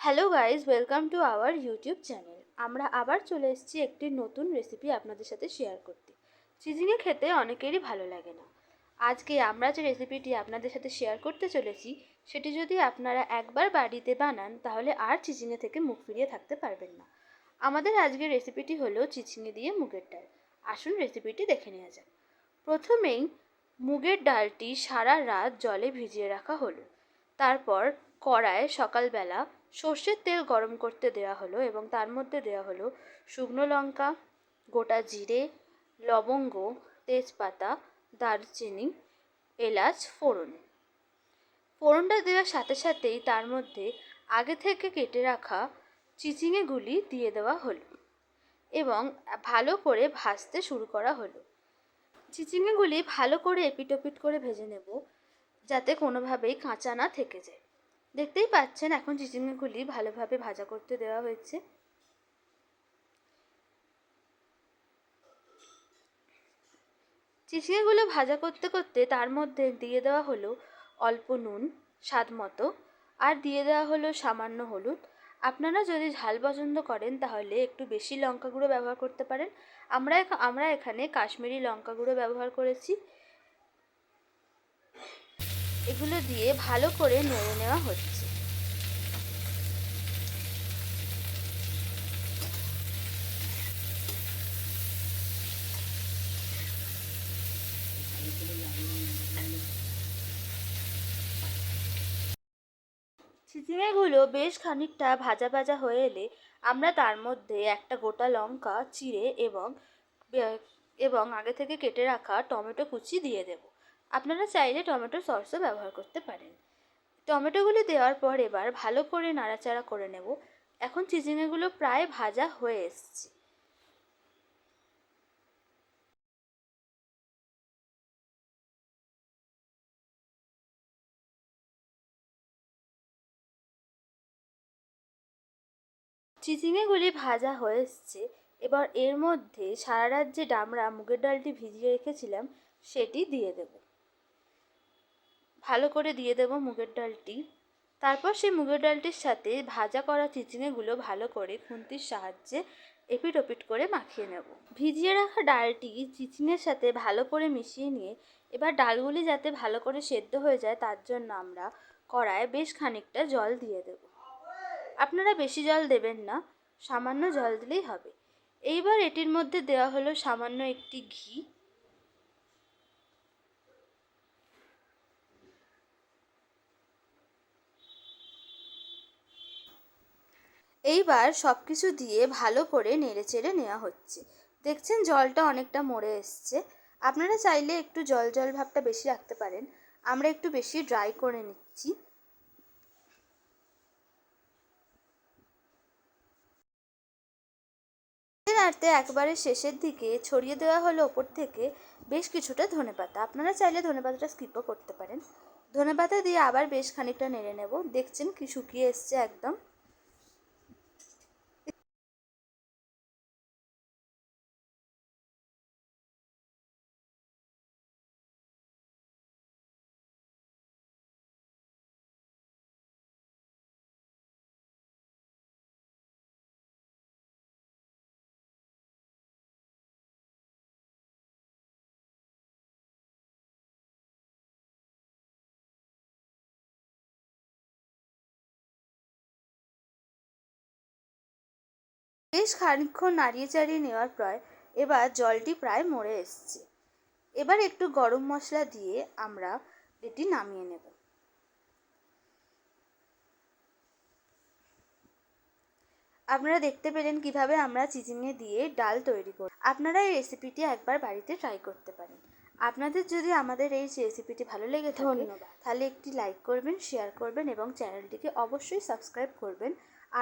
Hello guys welcome to our YouTube channel আমরা আবার চলে এসেছি একটি নতুন রেসিপি আপনাদের সাথে শেয়ার করতে। চিচিঙে খেতে অনেকেরই ভালো লাগে না। আজকে আমরা যে রেসিপিটি আপনাদের সাথে শেয়ার করতে চলেছি, সেটি যদি আপনারা একবার বাড়িতে বানান, তাহলে আর চিচিঙে থেকে মুখ ফিরিয়ে থাকতে পারবেন না। আমাদের আজকের রেসিপিটি হলো চিচিঙে দিয়ে মুগের ডাল। আসুন রেসিপিটি দেখে নেওয়া যাক। প্রথমেই মুগের ডালটি সারা রাত জলে ভিজিয়ে রাখা হলো। তারপর কড়ায় সকালবেলা সর্ষের তেল গরম করতে দেওয়া হলো এবং তার মধ্যে দেওয়া হলো শুকনো লঙ্কা, গোটা জিরে, লবঙ্গ, তেজপাতা, দারচিনি, এলাচ, ফোড়ন। ফোড়নটা দেওয়ার সাথে সাথেই তার মধ্যে আগে থেকে কেটে রাখা চিচিঙেগুলি দিয়ে দেওয়া হলো এবং ভালো করে ভাজতে শুরু করা হলো। চিচিঙেগুলি ভালো করে এপিটোপিট করে ভেজে নেব যাতে কোনোভাবেই কাঁচা না থেকে যায়। দেখতেই পাচ্ছেন এখন চিচিঙ্গাগুলি ভালোভাবে ভাজা করতে দেওয়া হয়েছে। চিচিঙ্গাগুলো ভাজা করতে করতে তার মধ্যে দিয়ে দেওয়া হলো অল্প নুন, স্বাদ মতো, আর দিয়ে দেওয়া হলো সামান্য হলুদ। আপনারা যদি ঝাল পছন্দ করেন তাহলে একটু বেশি লঙ্কা গুঁড়ো ব্যবহার করতে পারেন। আমরা আমরা এখানে কাশ্মীরি লঙ্কা গুঁড়ো ব্যবহার করেছি। এগুলো দিয়ে ভালো করে নেড়ে নেওয়া হচ্ছে। বেশ খানিকটা ভাজা ভাজা হয়ে এলে আমরা তার মধ্যে একটা গোটা লঙ্কা, চিড়ে এবং এবং আগে থেকে কেটে রাখা টমেটো কুচি দিয়ে দেব। আপনারা চাইলে টমেটো সসও ব্যবহার করতে পারেন। টমেটোগুলি দেওয়ার পর এবার ভালো করে নাড়াচাড়া করে নেব। এখন চিচিঙ্গাগুলো প্রায় ভাজা হয়ে এসছে। চিচিঙেগুলি ভাজা হয়ে এসছে। এবার এর মধ্যে সারা রাত যে ডামরা মুগের ডালটি ভিজিয়ে রেখেছিলাম, সেটি দিয়ে দেব। ভালো করে দিয়ে দেব মুগের ডালটি। তারপর সেই মুগের ডালটির সাথে ভাজা করা চিচিঙেগুলো ভালো করে খুন্তির সাহায্যে এপিট ওপিট করে মাখিয়ে নেব। ভিজিয়ে রাখা ডালটি চিচিঙের সাথে ভালো করে মিশিয়ে নিয়ে এবার ডালগুলি যাতে ভালো করে সেদ্ধ হয়ে যায় তার জন্য আমরা কড়ায় বেশ খানিকটা জল দিয়ে দেব। আপনারা বেশি জল দেবেন না, সামান্য জল দিলেই হবে। এইবার এটির মধ্যে দেওয়া হলো সামান্য একটি ঘি। এইবার সব কিছু দিয়ে ভালো করে নেড়ে চেড়ে নেওয়া হচ্ছে। দেখছেন জলটা অনেকটা মরে এসছে। আপনারা চাইলে একটু জল জল ভাবটা বেশি রাখতে পারেন। আমরা একটু বেশি ড্রাই করে নিচ্ছি। নাড়তে একবারে শেষের দিকে ছড়িয়ে দেওয়া হলো ওপর থেকে বেশ কিছুটা ধনেপাতা। আপনারা চাইলে ধনেপাতাটা স্কিপও করতে পারেন। ধনেপাতা দিয়ে আবার বেশ খানিকটা নেড়ে নেব। দেখছেন কি শুকিয়ে এসছে একদম। বেশ খানিক্ষণ নাড়িয়ে চাড়িয়ে নেওয়ার পর এবার জলটি প্রায় মরে এসছে। এবার একটু গরম মশলা দিয়ে আমরা এটি নামিয়ে নেব। আপনারা দেখতে পেলেন কীভাবে আমরা চিচিঙে দিয়ে ডাল তৈরি করি। আপনারা এই রেসিপিটি একবার বাড়িতে ট্রাই করতে পারেন। আপনাদের যদি আমাদের এই রেসিপিটি ভালো লেগে থাকে তাহলে একটি লাইক করবেন শেয়ার করবেন এবং চ্যানেলটিকে অবশ্যই সাবস্ক্রাইব করবেন।